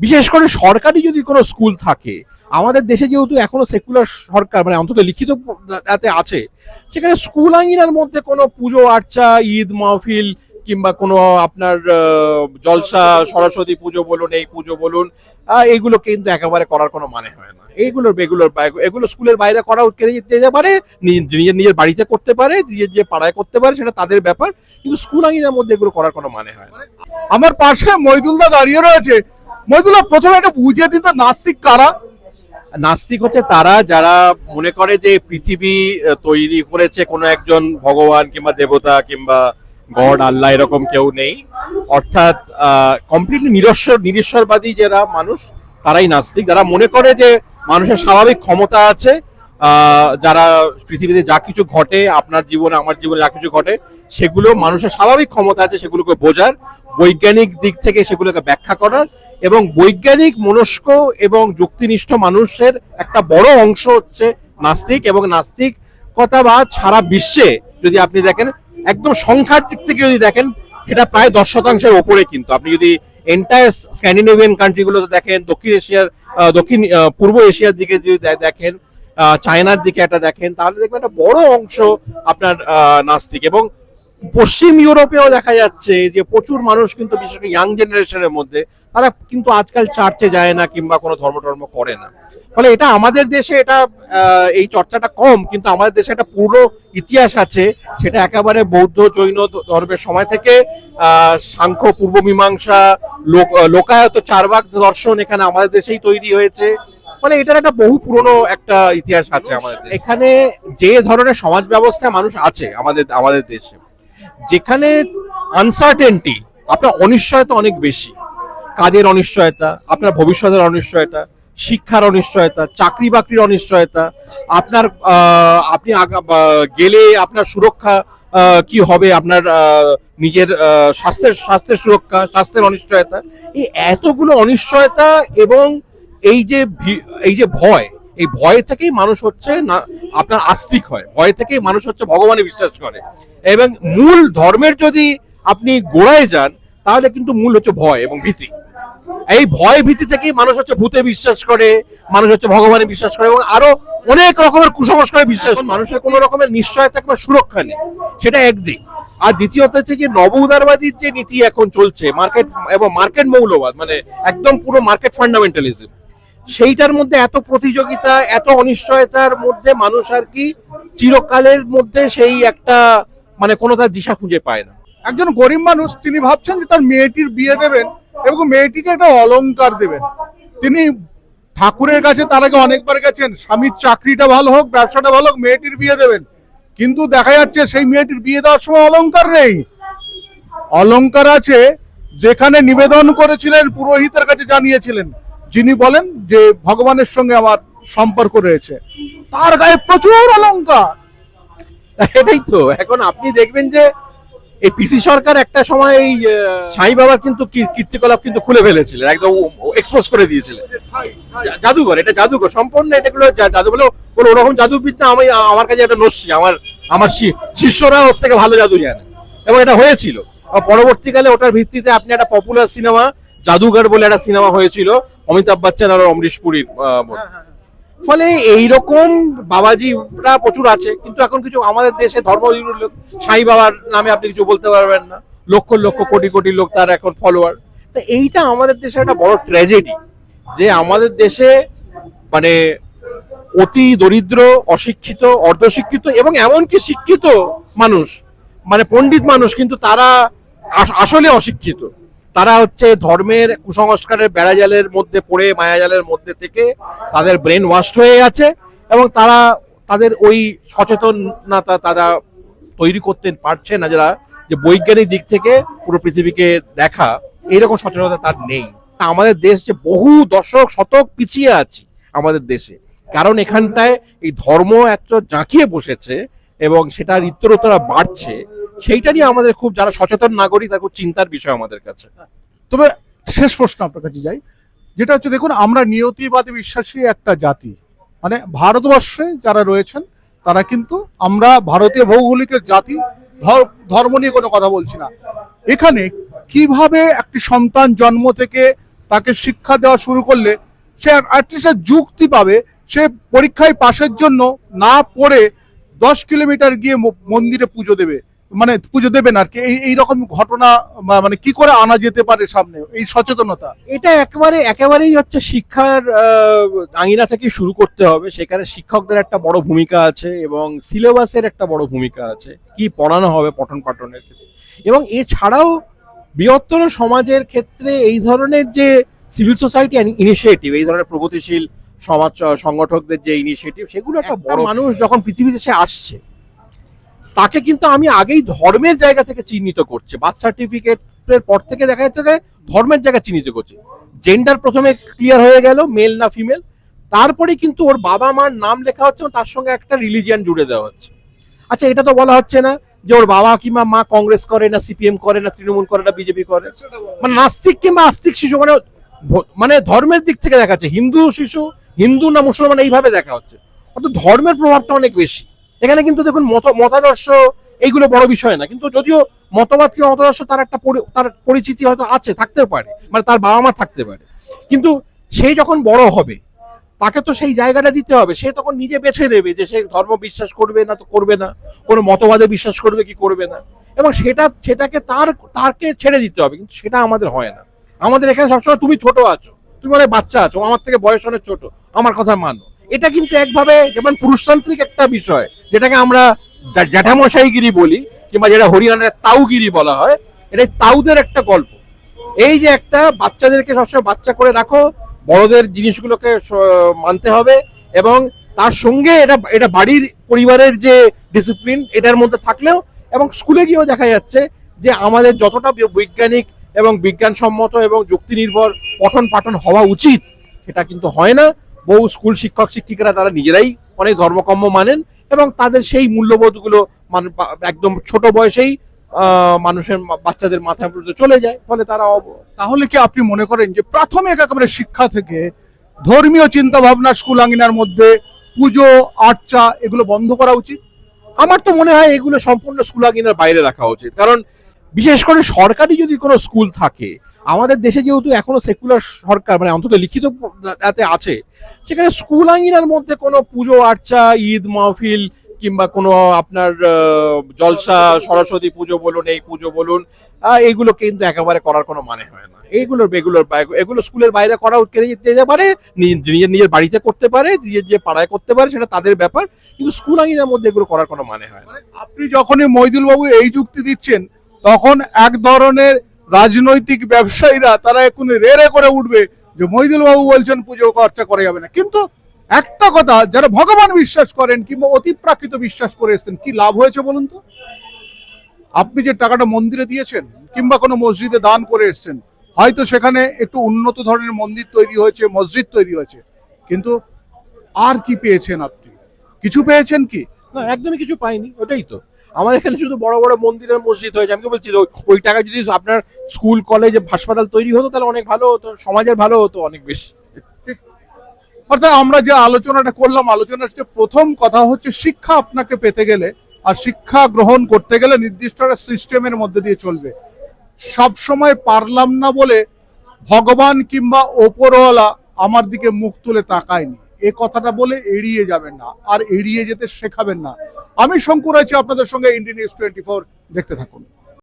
বিশেষ করে সরকারি যদি কোনো স্কুল থাকে, আমাদের দেশে যেহেতু এখনও সেকুলার সরকার মানে অন্তত লিখিত আছে, সেখানে স্কুল আঙ্গিনার মধ্যে কোনো পুজো আর্চা, ঈদ, মাহফিল কিংবা কোনো আপনার জলসা, সরস্বতী পুজো বলুন, এই পুজো বলুন এইগুলো কিন্তু একেবারে করার কোনো মানে হয় না। এইগুলো এগুলোর এগুলো স্কুলের বাইরে করা কেড়ে যেতে পারে নিজ- নিজের নিজের বাড়িতে করতে পারে, নিজের যে পাড়ায় করতে পারে, সেটা তাদের ব্যাপার, কিন্তু স্কুল আঙ্গিনার মধ্যে এগুলো করার কোনো মানে হয় না। আমার পাশে মইদুলদা দাঁড়িয়ে রয়েছে। মইদুল্লাহ প্রথমে একটা বুঝিয়ে দিন তো, নাস্তিক কারা? নাস্তিক হচ্ছে তারা যারা মনে করে যে পৃথিবী তৈরি করেছে কোনো একজন ভগবান কিংবা দেবতা কিংবা গড, আল্লাহ এরকম কেউ নেই। অর্থাৎ কমপ্লিটলি নিরস্বর, নিরস্বরবাদী যারা মানুষ, তারাই নাস্তিক। যারা মনে করে যে মানুষের স্বাভাবিক ক্ষমতা আছে যারা পৃথিবীতে যা কিছু ঘটে, আপনার জীবনে, আমার জীবনে যা কিছু ঘটে, সেগুলো মানুষের স্বাভাবিক ক্ষমতা আছে, সেগুলোকে বোঝার। বৈজ্ঞানিক দিক থেকে সেগুলোকে ব্যাখ্যা করার। এবং বৈজ্ঞানিক, মনস্ক এবং যুক্তিনিষ্ঠ মানুষের একটা বড় অংশ হচ্ছে নাস্তিক এবং নাস্তিকতাবাদ সারা বিশ্বে যদি আপনি দেখেন, একদম সংখ্যার দিক থেকে যদি দেখেন, সেটা প্রায় দশ শতাংশের ওপরে কিন্তু। আপনি যদি এন্টায়ার স্ক্যান্ডিনেভিয়ান কান্ট্রিগুলোতে দেখেন, দক্ষিণ এশিয়ার দক্ষিণ পূর্ব এশিয়ার দিকে যদি দেখেন চায়নার দিকে একটা দেখেন, তাহলে দেখবেন একটা বড় অংশ আপনার নাস্তিক এবং পশ্চিম ইউরোপেও দেখা যাচ্ছে যে প্রচুর মানুষ কিন্তু, বিশেষ করে ইয়াং জেনারেশনের মধ্যে, তারা কিন্তু আজকাল চার্চে যায় না কিংবা কোনো ধর্ম টর্ম করে না। ফলে এটা আমাদের দেশে এটা এই চর্চাটা কম, কিন্তু আমাদের দেশে একটা পুরো ইতিহাস আছে, সেটা একেবারে বৌদ্ধ জৈন ধর্মের সময় থেকে সাংখ্য, পূর্ব মীমাংসা, লোক- লোকায়ত চারবাক দর্শন এখানে আমাদের দেশেই তৈরি হয়েছে। ফলে এটার একটা বহু পুরনো একটা ইতিহাস আছে আমাদের এখানে যে ধরনের সমাজ ব্যবস্থা মানুষ আছে আমাদের আমাদের দেশে যেখানে আনসার্টেনটি আপনার অনিশ্চয়তা অনেক বেশি। কাজের অনিশ্চয়তা, আপনার ভবিষ্যতের অনিশ্চয়তা, শিক্ষার অনিশ্চয়তা, চাকরি বাকরির অনিশ্চয়তা, আপনার আপনি গেলে আপনার সুরক্ষা কি হবে, আপনার নিজের স্বাস্থ্যের স্বাস্থ্যের সুরক্ষা, স্বাস্থ্যের অনিশ্চয়তা, এই এতগুলো অনিশ্চয়তা এবং এই যে এই যে ভয় এই ভয় থেকেই মানুষ হচ্ছে না, আপনার আস্তিক হয়। ভয় থেকেই মানুষ হচ্ছে ভগবানে বিশ্বাস করে। এবং মূল ধর্মের যদি আপনি গোড়ায় যান, তাহলে কিন্তু মূল হচ্ছে ভয় এবং ভীতি। এই ভয় ভীতি থেকেই মানুষ হচ্ছে ভূতে বিশ্বাস করে, মানুষ হচ্ছে ভগবানে বিশ্বাস করে এবং আরও অনেক রকমের কুসংস্কারে বিশ্বাস মানুষের কোনো রকমের নিশ্চয়তা কিংবা সুরক্ষা নেই। সেটা একদিক। আর দ্বিতীয়ত হচ্ছে যে নব উদারবাদীর যে নীতি এখন চলছে, মার্কেট এবং মার্কেট মৌলবাদ মানে একদম পুরো মার্কেট ফান্ডামেন্টালিজম। সেইটার মধ্যে এত প্রতিযোগিতা, এত অনিশ্চয়তার মধ্যে মানুষ আর কি চিরকালের মধ্যে সেই একটা মানে কোনো তার দিশা খুঁজে পায় না। একজন গরিব মানুষ, তিনি ভাবছেন যে তার মেয়েটির বিয়ে দেবেন এবং মেয়েটিকে একটা অলংকার দেবেন। তিনি ঠাকুরের কাছে, তার আগে অনেকবার গেছেন, স্বামীর চাকরিটা ভালো হোক, ব্যবসাটা ভালো হোক, মেয়েটির বিয়ে দেবেন। কিন্তু দেখা যাচ্ছে সেই মেয়েটির বিয়ে দেওয়ার সময় অলংকার নেই। অলংকার আছে, যেখানে নিবেদন করেছিলেন, পুরোহিতের কাছে জানিয়েছিলেন। যিনি বলেন যে ভগবানের সঙ্গে আমার সম্পর্ক রয়েছে তার গায়ে প্রচুর অলঙ্কার এটাই তো। এখন আপনি দেখবেন যে এই পিসি সরকার একটা সময় এই সাই বাবার কিন্তু কীর্তিকলাপ কিন্তু খুলে ফেলেছিলেন একদম এক্সপোজ করে দিয়েছিলেন। জাদুঘর এটা জাদুঘর সম্পূর্ণ এটা গুলো জাদু বলে কোনো ওরকম জাদুবিদ্যা আমি আমার কাছে একটা নস্যি আমার আমার শিষ্যরা ওর থেকে ভালো জাদু জানে। এবং এটা হয়েছিল। পরবর্তীকালে ওটার ভিত্তিতে আপনি একটা পপুলার সিনেমা জাদুঘর বলে একটা সিনেমা হয়েছিল। অমিতাভ বচ্চন আর অমরিশ পুরীর আহ, মধ্যে। ফলে এইরকম বাবাজিরা প্রচুর আছে কিন্তু এখন কিছু আমাদের দেশে ধর্ম লোক সাই বাবার নামে আপনি কিছু বলতে পারবেন না। লক্ষ লক্ষ কোটি কোটি লোক তার এখন ফলোয়ার তো এইটা আমাদের দেশে একটা বড় ট্র্যাজেডি যে আমাদের দেশে মানে অতি দরিদ্র অশিক্ষিত অর্ধশিক্ষিত এবং এমনকি শিক্ষিত মানুষ মানে পণ্ডিত মানুষ কিন্তু তারা আস- আসলে অশিক্ষিত। তারা হচ্ছে ধর্মের কুসংস্কারের বেড়াজালের মধ্যে পড়ে, মায়াজালের মধ্যে থেকে তাদের ব্রেন ওয়াশড হয়ে আছে এবং তারা, তাদের ওই সচেতনতা তারা তৈরি করতে পারছে না যারা, যে বৈজ্ঞানিক দিক থেকে পুরো পৃথিবীকে দেখা, এইরকম সচেতনতা তার নেই। আমাদের দেশ যে বহু দশক, শতক পিছিয়ে আছি আমাদের দেশে। কারণ এখানটায় এই ধর্ম একটা জাঁকিয়ে বসেছে এবং সেটা ইত্তরোত্তরা বাড়ছে। সেইটা নিয়ে আমাদের খুব, যারা সচেতন নাগরিক, তার খুব চিন্তার বিষয় আমাদের কাছে। তবে শেষ প্রশ্ন আপনার কাছে যাই। যেটা হচ্ছে, দেখুন, আমরা নিয়তিবাদী বিশ্বাসী একটা জাতি। মানে ভারতবর্ষে যারা রয়েছেন, তারা কিন্তু আমরা ভারতীয় ভৌগোলিকের জাতি, ধর- ধর্ম নিয়ে কোনো কথা বলছি না। এখানে কীভাবে একটি সন্তান জন্ম থেকে তাকে শিক্ষা দেওয়া শুরু করলে, সে অ্যাটলিস্ট যুক্তি পাবে, সে পরীক্ষায় পাশের জন্য না পড়ে দশ কিলোমিটার গিয়ে মন্দিরে পুজো দেবে। মানে পুজো দেবেন আর কি। এই রকম ঘটনা মানে কি করে আনা যেতে পারে সামনে? এই সচেতনতা। এটা একেবারে একেবারেই হচ্ছে শিক্ষার আঙিনা থেকে শুরু করতে হবে। সেখানে শিক্ষকদের একটা বড় ভূমিকা আছে এবং সিলেবাসের একটা বড় ভূমিকা আছে। কি পড়ানো হবে পঠন পাঠনের ক্ষেত্রে। এবং এছাড়াও বৃহত্তর সমাজের ক্ষেত্রে এই ধরনের যে সিভিল সোসাইটি ইনিশিয়েটিভ এই ধরনের প্রগতিশীল সমাজ সংগঠকদের যে ইনিশিয়েটিভ সেগুলো একটা বড় মানুষ যখন পৃথিবীতে সে আসছে তাকে কিন্তু আমি আগেই ধর্মের জায়গা থেকে চিহ্নিত করছে। বার্থ সার্টিফিকেটের পর থেকে দেখা যাচ্ছে যে ধর্মের জায়গা চিহ্নিত করছে। জেন্ডার প্রথমে ক্লিয়ার হয়ে গেল মেল না ফিমেল তারপরে কিন্তু ওর বাবা মার নাম লেখা হচ্ছে তার সঙ্গে একটা রিলিজিয়ান জুড়ে দেওয়া হচ্ছে। আচ্ছা এটা তো বলা হচ্ছে না যে ওর বাবা কিংবা মা কংগ্রেস করে না, সিপিএম করে না, তৃণমূল করে না, বিজেপি করে। মানে নাস্তিক কিংবা আস্তিক শিশু মানে মানে ধর্মের দিক থেকে দেখা যাচ্ছে। হিন্দু শিশু, হিন্দু না মুসলমান এইভাবে দেখা হচ্ছে। অর্থাৎ ধর্মের প্রভাবটা অনেক বেশি। এখানে কিন্তু দেখুন মত, মতাদর্শ এইগুলো বড় বিষয় না। কিন্তু যদিও মতবাদ কি মতাদর্শ তার একটা তার পরিচিতি হয়তো আছে, থাকতে পারে। মানে তার বাবা মা থাকতে পারে। কিন্তু সেই যখন বড় হবে, তাকে তো সেই জায়গাটা দিতে হবে। সে তখন নিজে বেছে নেবে যে সে ধর্ম বিশ্বাস করবে না, তো করবে না। কোনো মতবাদে বিশ্বাস করবে কি করবে না। এবং সেটা, সেটাকে তার, তারকে ছেড়ে দিতে হবে। কিন্তু সেটা আমাদের হয় না। আমাদের এখানে সবসময় তুমি ছোট আছো। তুমি অনেক বাচ্চা আছো। আমার থেকে বয়স অনেক ছোট। আমার কথা মানো। এটা কিন্তু একভাবে যেমন পুরুষতান্ত্রিক একটা বিষয়, যেটাকে আমরা জ্যাঠামশাইগিরি বলি, কিংবা যেটা হরিয়ানার তাউগিরি বলা হয়, এটা তাউদের একটা গল্প। এই যে একটা বাচ্চাদেরকে সবসময় বাচ্চা করে রাখো, বড়দের জিনিসগুলোকে মানতে হবে, এবং তার সঙ্গে এটা এটা বাড়ির পরিবারের যে ডিসিপ্লিন এটার মধ্যে থাকলেও, এবং স্কুলে গিয়েও দেখা যাচ্ছে যে আমাদের যতটা বৈজ্ঞানিক এবং বিজ্ঞানসম্মত এবং যুক্তি নির্ভর পঠন পাঠন হওয়া উচিত, সেটা কিন্তু হয় না। বহু স্কুল শিক্ষক শিক্ষিকারা তারা নিজেরাই অনেক ধর্মকম্ম মানেন এবং তাদের সেই মূল্যবোধগুলো মানে একদম ছোট বয়সেই মানুষের বাচ্চাদের মাথার মধ্যে চলে যায় ফলে তারা তাহলে কি আপনি মনে করেন যে প্রাথমিক একেবারে শিক্ষা থেকে ধর্মীয় চিন্তা ভাবনা স্কুল আঙ্গিনার মধ্যে পুজো আর্চা এগুলো বন্ধ করা উচিত? আমার তো মনে হয় এগুলো সম্পূর্ণ স্কুল আঙিনার বাইরে রাখা উচিত। কারণ বিশেষ করে সরকারি যদি কোনো স্কুল থাকে, আমাদের দেশে যেহেতু এখনও সেকুলার সরকার মানে অন্তত লিখিত আছে, সেখানে স্কুল আঙিনার মধ্যে কোনো পুজো আর্চা, ঈদ মাহফিল কিংবা কোনো আপনার জলসা, সরস্বতী পুজো বলুন, এই পুজো বলুন এইগুলো কিন্তু একেবারে করার কোনো মানে হয় না। এইগুলো এগুলোর এগুলো স্কুলের বাইরে করা উঠে যেতে পারে, নিজ- নিজের নিজের বাড়িতে করতে পারে, নিজের যে পাড়ায় করতে পারে, সেটা তাদের ব্যাপার, কিন্তু স্কুল আঙিনার মধ্যে এগুলো করার কোনো মানে হয় না। আপনি যখনই মইদুল বাবু এই যুক্তি দিচ্ছেন তখন এক ধরনের রাজনৈতিক ব্যবসায়ীরা তারা এখন রেড়ে করে উঠবে যে মইদুল বাবু বলছেন পুজো খরচা করা যাবে না। কিন্তু একটা কথা, যারা ভগবান বিশ্বাস করেন কিংবা অতিপ্রাকৃত বিশ্বাস করে এসছেন, কি লাভ হয়েছে বলুন তো? আপনি যে টাকাটা মন্দিরে দিয়েছেন কিংবা কোনো মসজিদে দান করে এসছেন, হয়তো সেখানে একটু উন্নত ধরনের মন্দির তৈরি হয়েছে, মসজিদ তৈরি হয়েছে, কিন্তু আর কি পেয়েছেন আপনি? কিছু পেয়েছেন কি? না, একদমই কিছু পাইনি, ওটাই তো। আমাদের এখানে শুধু বড় বড় মন্দিরের মসজিদ হয়েছে, আমি তো বলছি ওই- টাকা যদি আপনার স্কুল, কলেজ, হাসপাতাল তৈরি হতো, তাহলে অনেক ভালো হতো, সমাজের ভালো হতো অনেক বেশি। অর্থাৎ আমরা যে আলোচনাটা করলাম, আলোচনার প্রথম কথা হচ্ছে, শিক্ষা আপনাকে পেতে গেলে আর শিক্ষা গ্রহণ করতে গেলে নির্দিষ্ট একটা সিস্টেমের মধ্যে দিয়ে চলবে। সব সময় পারলাম না বলে ভগবান কিংবা ওপরওয়ালা আমার দিকে মুখ তুলে তাকায়নি। এ কথাটা বলে এড়িয়ে যাবেন না, আর এড়িয়ে যেতে শেখাবেন না। আমি শঙ্কুর আছি, আপনাদের সঙ্গে ইন্ডিয়ান নিউজ টোয়েন্টি ফোর দেখতে থাকুন।